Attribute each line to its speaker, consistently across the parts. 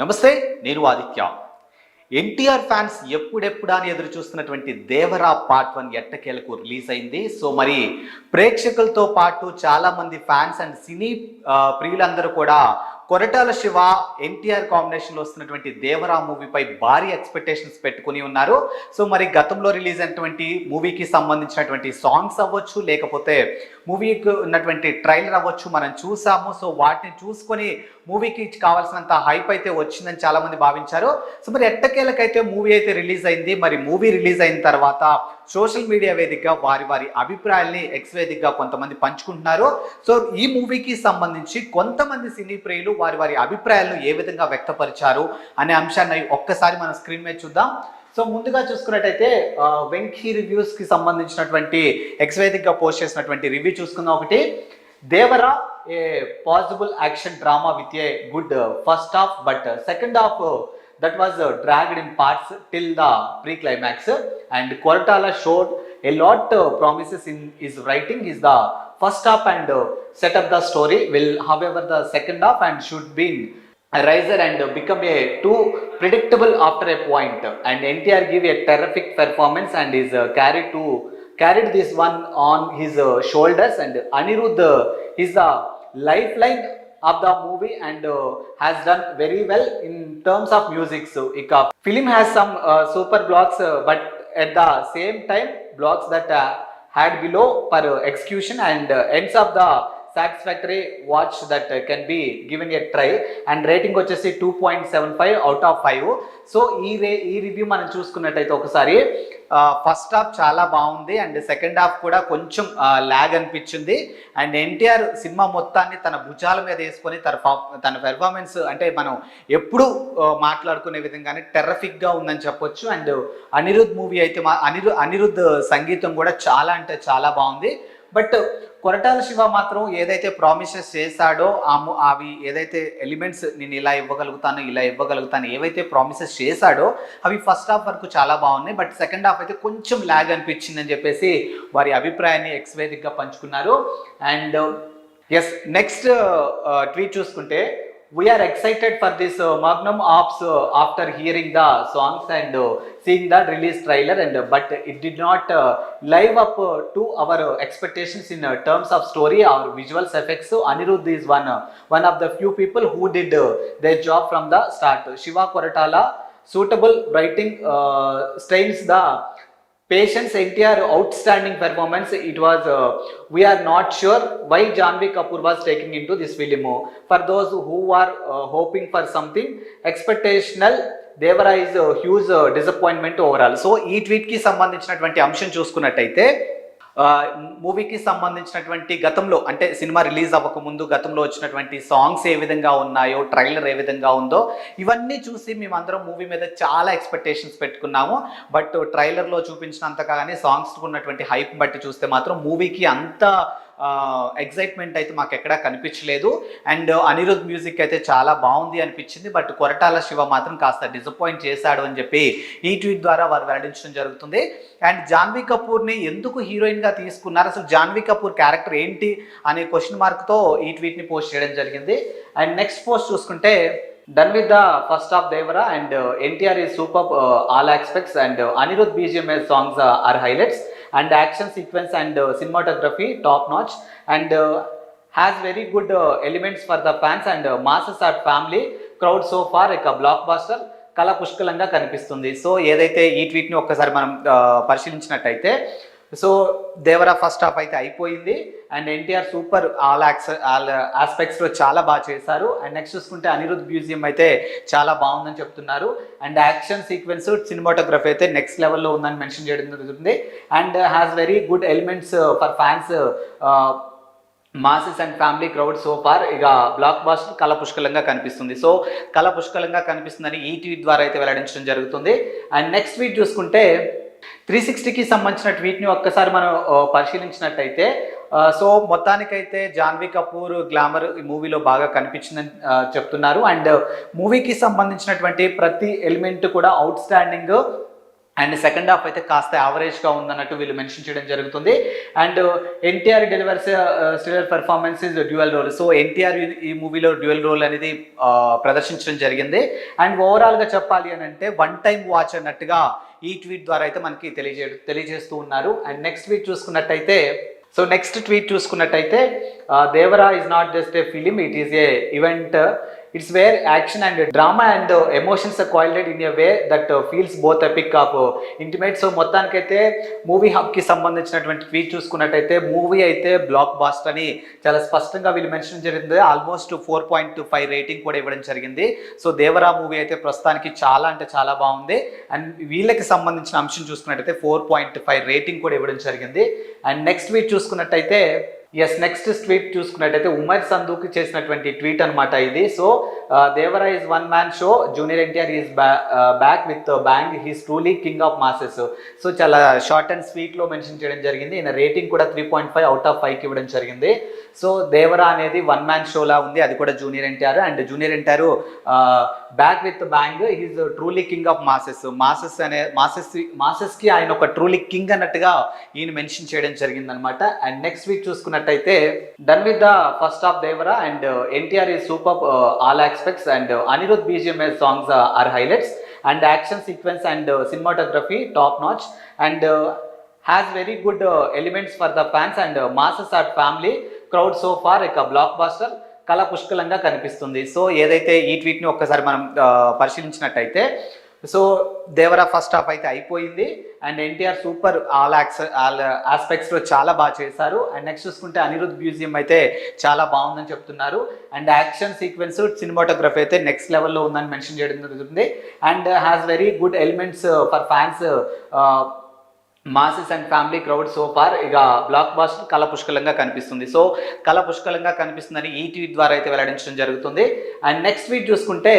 Speaker 1: నమస్తే నేను ఆదిత్య ఎన్టీఆర్ ఫ్యాన్స్ ఎప్పుడెప్పుడా అని ఎదురు చూస్తున్నటువంటి దేవరా పార్ట్ వన్ ఎట్టకేలకు రిలీజ్ అయింది సో మరి ప్రేక్షకులతో పాటు చాలా మంది ఫ్యాన్స్ అండ్ సినీ ప్రియులందరూ కూడా కొరటాల శివ ఎన్టీఆర్ కాంబినేషన్లో వస్తున్నటువంటి దేవరా మూవీపై భారీ ఎక్స్పెక్టేషన్స్ పెట్టుకుని ఉన్నారు సో మరి గతంలో రిలీజ్ అయినటువంటి మూవీకి సంబంధించినటువంటి సాంగ్స్ అవ్వచ్చు లేకపోతే మూవీకి ఉన్నటువంటి ట్రైలర్ అవ్వచ్చు మనం చూసాము సో వాటిని చూసుకొని మూవీకి కావాల్సినంత హైప్ అయితే వచ్చిందని చాలామంది భావించారు సో మరి ఎట్టకేలకైతే మూవీ అయితే రిలీజ్ అయింది మరి మూవీ రిలీజ్ అయిన తర్వాత సోషల్ మీడియా వేదికగా వారి వారి అభిప్రాయాల్ని ఎక్స్ వేదికగా కొంతమంది పంచుకుంటున్నారు సో ఈ మూవీకి సంబంధించి కొంతమంది సినీ ప్రియులు వారి వారి అభిప్రాయాలను ఏ విధంగా వ్యక్తపరిచారు అనే అంశాన్ని ఒక్కసారి మనం స్క్రీన్ మీద చూద్దాం సో ముందుగా చూసుకున్నట్టయితే వెంకీ రివ్యూస్ కి సంబంధించినటువంటి ఎక్స్వేదిక్గా పోస్ట్ చేసినటువంటి రివ్యూ చూసుకుందాం ఒకటి Devara a possible action drama with a good first half but second half that was dragged in parts till the pre climax and Koratala show a lot promises in his writing is the first half and set set the story will will the second half and should should riser and become a too predictable after a point and NTR give a terrific performance and is uh, carried to carried this one on his uh, shoulders and Anirudh uh, is the lifeline of the movie and has done very well in terms of music. So, Ika film has some super blocks, but at the same time, blocks that had below for execution and ends of the satisfactory watch that can be given a try and rating వచ్చేసి two point seven five out of five so ఈ రే ఈ review మనం చూసుకున్నట్టయితే ఒకసారి first half చాలా బాగుంది and second half కూడా కొంచెం ల్యాగ్ అనిపించింది అండ్ ఎన్టీఆర్ సినిమా మొత్తాన్ని తన భుజాల మీద వేసుకొని తన తన పెర్ఫార్మెన్స్ అంటే మనం ఎప్పుడు మాట్లాడుకునే విధంగానే టెర్రఫిక్గా ఉందని చెప్పొచ్చు అండ్ అనిరుద్ మూవీ అయితే అనిరు అనిరుద్ సంగీతం కూడా చాలా అంటే చాలా బాగుంది బట్ కొరటాల శివ మాత్రం ఏదైతే ప్రామిసెస్ చేశాడో అవి ఏదైతే ఎలిమెంట్స్ నేను ఇలా ఇవ్వగలుగుతాను ఇలా ఇవ్వగలుగుతాను ఏవైతే ప్రామిసెస్ చేశాడో అవి ఫస్ట్ హాఫ్ వరకు చాలా బాగున్నాయి బట్ సెకండ్ హాఫ్ అయితే కొంచెం ల్యాగ్ అనిపించిందని చెప్పేసి వారి అభిప్రాయాన్ని ఎక్స్వేదిక్గా పంచుకున్నారు అండ్ ఎస్ నెక్స్ట్ ట్వీట్ చూసుకుంటే We are excited for this uh, Magnum Ops uh, after hearing the songs and uh, seeing the release trailer, and but it did not live up to our expectations in terms of story or visuals effects. So Anirudh is one of the few people who did their job from the start. Shiva Koratala suitable writing strains the patience NTR outstanding performance it was we're not sure why Janhvi Kapoor was taking into this film for those who are hoping for something exceptional Devara is huge disappointment overall so ఈ ట్వీట్కి సంబంధించినటువంటి అంశం చూసుకున్నట్టయితే మూవీకి సంబంధించినటువంటి గతంలో అంటే cinema release అవ్వకముందు గతంలో వచ్చినటువంటి సాంగ్స్ ఏ విధంగా ఉన్నాయో ట్రైలర్ ఏ విధంగా ఉందో ఇవన్నీ చూసి మేమందరం మూవీ మీద చాలా ఎక్స్పెక్టేషన్స్ పెట్టుకున్నాము బట్ ట్రైలర్లో చూపించినంత కానీ సాంగ్స్ ఉన్నటువంటి హైప్ బట్టి చూస్తే మాత్రం మూవీకి అంత ఎగ్జైట్మెంట్ అయితే మాకు ఎక్కడా కనిపించలేదు అండ్ uh, అనిరుద్ధ్ మ్యూజిక్ అయితే చాలా బాగుంది అనిపించింది బట్ కొరటాల శివ మాత్రం కాస్త డిసప్పాయింట్ చేశాడు అని చెప్పి ఈ ట్వీట్ ద్వారా వారు వెల్లడించడం జరుగుతుంది అండ్ జాన్వీ కపూర్ని ఎందుకు హీరోయిన్గా తీసుకున్నారు అసలు జాన్వీ కపూర్ క్యారెక్టర్ ఏంటి అనే క్వశ్చన్ మార్క్తో ఈ ట్వీట్ని పోస్ట్ చేయడం జరిగింది అండ్ నెక్స్ట్ పోస్ట్ చూసుకుంటే done with the first of Devara and NTR ఈ super all aspects and Anirudh BGMs songs are highlights and action sequence and cinematography top notch and has very good elements for the fans and masses or family crowd so far ఇక blockbuster కళ పుష్కలంగా కనిపిస్తుంది so ఏదైతే ఈ ట్వీట్ని ఒక్కసారి మనం uh, పరిశీలించినట్టయితే సో దేవరా ఫస్ట్ హాఫ్ అయితే అయిపోయింది and NTR super all axe all ఆస్పెక్ట్స్లో చాలా బాగా చేశారు అండ్ నెక్స్ట్ చూసుకుంటే అనిరుద్ధ్ మ్యూజియం అయితే చాలా బాగుందని చెప్తున్నారు అండ్ యాక్షన్ సీక్వెన్స్ సినిమాటోగ్రఫీ అయితే నెక్స్ట్ లెవెల్లో ఉందని మెన్షన్ చేయడం జరుగుతుంది and has very good elements for fans masses and family crowd so far ఇక బ్లాక్ బాస్టర్ కళ పుష్కలంగా కనిపిస్తుంది సో కళ పుష్కలంగా కనిపిస్తుందని ఈ e ట్వీట్ ద్వారా అయితే వెల్లడించడం జరుగుతుంది అండ్ నెక్స్ట్ వీక్ చూసుకుంటే త్రీ సిక్స్టీకి సంబంధించిన ట్వీట్ని ఒక్కసారి మనం పరిశీలించినట్టయితే సో మొత్తానికైతే జాన్వీ కపూర్ గ్లామర్ ఈ మూవీలో బాగా కనిపించిందని చెప్తున్నారు అండ్ మూవీకి సంబంధించినటువంటి ప్రతి ఎలిమెంట్ కూడా outstanding and second half అయితే కాస్త యావరేజ్గా ఉందన్నట్టు వీళ్ళు మెన్షన్ చేయడం జరుగుతుంది and NTR delivers surreal performance is dual role so NTR ఈ మూవీలో డ్యూయల్ రోల్ అనేది ప్రదర్శించడం జరిగింది అండ్ ఓవరాల్గా చెప్పాలి అని అంటే వన్ టైం వాచ్ అన్నట్టుగా ఈ ట్వీట్ ద్వారా అయితే మనకి తెలియజే తెలియజేస్తూ ఉన్నారు అండ్ నెక్స్ట్ ట్వీట్ చూసుకున్నట్టయితే సో నెక్స్ట్ ట్వీట్ చూసుకున్నట్టయితే Devara is not just a film it is a event it's where action and drama and emotions collided in a way that feels both epic of intimate so మొత్తానికైతే movie హబ్కి సంబంధించినటువంటి tweet చూసుకున్నట్టయితే movie అయితే black bast అని చాలా స్పష్టంగా వీళ్ళు mention జరిగింది almost four point five rating కూడా ఇవ్వడం జరిగింది సో దేవరా మూవీ అయితే ప్రస్తుతానికి చాలా అంటే చాలా బాగుంది అండ్ వీళ్ళకి సంబంధించిన అంశం చూసుకున్నట్టయితే ఫోర్ పాయింట్ ఫైవ్ రేటింగ్ కూడా ఇవ్వడం జరిగింది అండ్ నెక్స్ట్ వీక్ చూసుకున్నట్టయితే ఎస్ నెక్స్ట్ ట్వీట్ చూసుకున్నట్టయితే ఉమర్ సందూక్ చేసినటువంటి ట్వీట్ అనమాట ఇది so Devara is one man show junior NTR is back with bang he's truly king of masses so చాలా షార్ట్ అండ్ లో మెన్షన్ చేయడం జరిగింది ఈయన రేటింగ్ కూడా three point five out of five కి ఇవ్వడం జరిగింది సో దేవరా అనేది వన్ మ్యాన్ షో లా ఉంది అది కూడా junior NTR and junior NTR back with bang he's truly king of masses masses అనే మాసెస్ కి ఆయన ఒక ట్రూలీ కింగ్ అన్నట్టుగా ఈయన మెన్షన్ చేయడం జరిగింది అనమాట అండ్ నెక్స్ట్ వీక్ చూసుకున్నట్టయితే done with the first of Devara and NTR ఈ super all axe aspects and Anirudh BGM songs are highlights and action sequence and cinematography top notch and has very good elements for the fans and masses or family crowd so far ఇక blockbuster కళ పుష్కలంగా కనిపిస్తుంది so ఏదైతే ఈ ట్వీట్ని ఒక్కసారి మనం uh, పరిశీలించినట్టయితే సో దేవరా ఫస్ట్ హాఫ్ అయితే అయిపోయింది and NTR super all axe all ఆస్పెక్ట్స్లో చాలా బాగా చేశారు అండ్ నెక్స్ట్ చూసుకుంటే అనిరుద్ మ్యూజియం అయితే చాలా బాగుందని చెప్తున్నారు అండ్ యాక్షన్ సీక్వెన్స్ సినిమాటోగ్రఫీ అయితే నెక్స్ట్ లెవెల్లో ఉందని మెన్షన్ చేయడం జరుగుతుంది and has very good elements for fans masses and family crowd so far ఇక బ్లాక్ బాస్ కళ పుష్కలంగా కనిపిస్తుంది సో కళ పుష్కలంగా కనిపిస్తుందని ఈ e ట్వీట్ ద్వారా అయితే వెల్లడించడం జరుగుతుంది అండ్ నెక్స్ట్ వీక్ చూసుకుంటే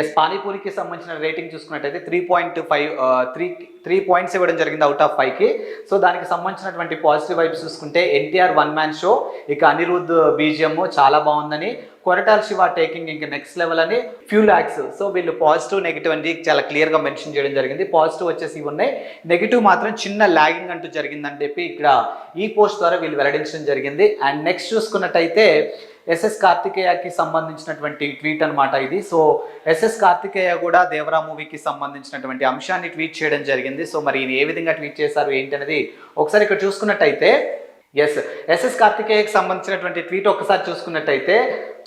Speaker 1: ఎస్ పానీపూరికి సంబంధించిన రేటింగ్ చూసుకున్నట్టయితే three point five three three points ఇవ్వడం జరిగింది అవుట్ ఆఫ్ ఫైవ్కి సో దానికి సంబంధించినటువంటి పాజిటివ్ వైబ్స్ చూసుకుంటే ఎన్టీఆర్ వన్ మ్యాన్ షో ఇక అనిరుద్ధ్ బీజిఎం చాలా బాగుందని కొరటాల శివ టేకింగ్ ఇంకా నెక్స్ట్ లెవెల్ అని ఫ్యూ ల్యాక్స్ సో వీళ్ళు పాజిటివ్ నెగిటివ్ అని చాలా క్లియర్గా మెన్షన్ చేయడం జరిగింది పాజిటివ్ వచ్చేసి ఉన్నాయి నెగిటివ్ మాత్రం చిన్న ల్యాగింగ్ అంటూ జరిగిందని చెప్పి ఇక్కడ ఈ పోస్ట్ ద్వారా వీళ్ళు వెల్లడించడం జరిగింది అండ్ నెక్స్ట్ చూసుకున్నట్టయితే ఎస్ఎస్ కార్తికేయకి సంబంధించినటువంటి ట్వీట్ అనమాట ఇది సో ఎస్ఎస్ కార్తికేయ కూడా దేవరా మూవీకి సంబంధించినటువంటి అంశాన్ని ట్వీట్ చేయడం జరిగింది సో మరి ఏ విధంగా ట్వీట్ చేశారు ఏంటనేది ఒకసారి ఇక్కడ చూసుకున్నట్టయితే ఎస్ ఎస్ఎస్ కార్తికేయకి సంబంధించినటువంటి ట్వీట్ ఒకసారి చూసుకున్నట్టయితే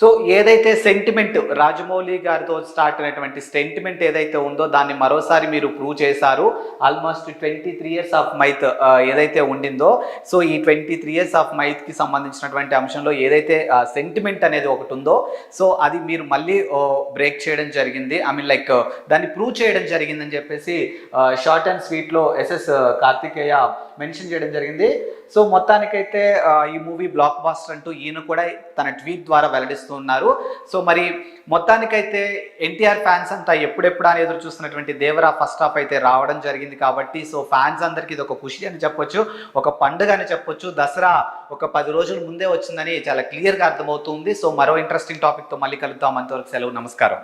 Speaker 1: సో ఏదైతే సెంటిమెంట్ రాజమౌళి గారితో స్టార్ట్ అయినటువంటి సెంటిమెంట్ ఏదైతే ఉందో దాన్ని మరోసారి మీరు ప్రూవ్ చేశారు almost twenty three years of myth ఏదైతే ఉండిందో సో ఈ ట్వంటీ త్రీ ఇయర్స్ ఆఫ్ మైత్కి సంబంధించినటువంటి అంశంలో ఏదైతే సెంటిమెంట్ అనేది ఒకటి ఉందో సో అది మీరు మళ్ళీ బ్రేక్ చేయడం జరిగింది ఐ మీన్ లైక్ దాన్ని ప్రూవ్ చేయడం జరిగిందని చెప్పేసి షార్ట్ అండ్ స్వీట్లో ఎస్ఎస్ కార్తికేయ మెన్షన్ చేయడం జరిగింది సో మొత్తానికైతే ఈ మూవీ బ్లాక్ బాస్టర్ అంటూ ఈయన కూడా తన ట్వీట్ ద్వారా వెల్లడిస్తుంది ఉన్నారు సో మరి మొత్తానికైతే ఎన్టీఆర్ ఫ్యాన్స్ అంతా ఎప్పుడెప్పుడు అని ఎదురు చూస్తున్నటువంటి దేవరా ఫస్ట్ హాఫ్ అయితే రావడం జరిగింది కాబట్టి సో ఫ్యాన్స్ అందరికీ ఇది ఒక ఖుషి అని చెప్పొచ్చు ఒక పండుగ అని చెప్పొచ్చు దసరా ఒక పది రోజుల ముందే వచ్చిందని చాలా క్లియర్గా అర్థమవుతుంది సో మరో ఇంట్రెస్టింగ్ టాపిక్తో మళ్ళీ కలుద్దాం అంతవరకు సెలవు నమస్కారం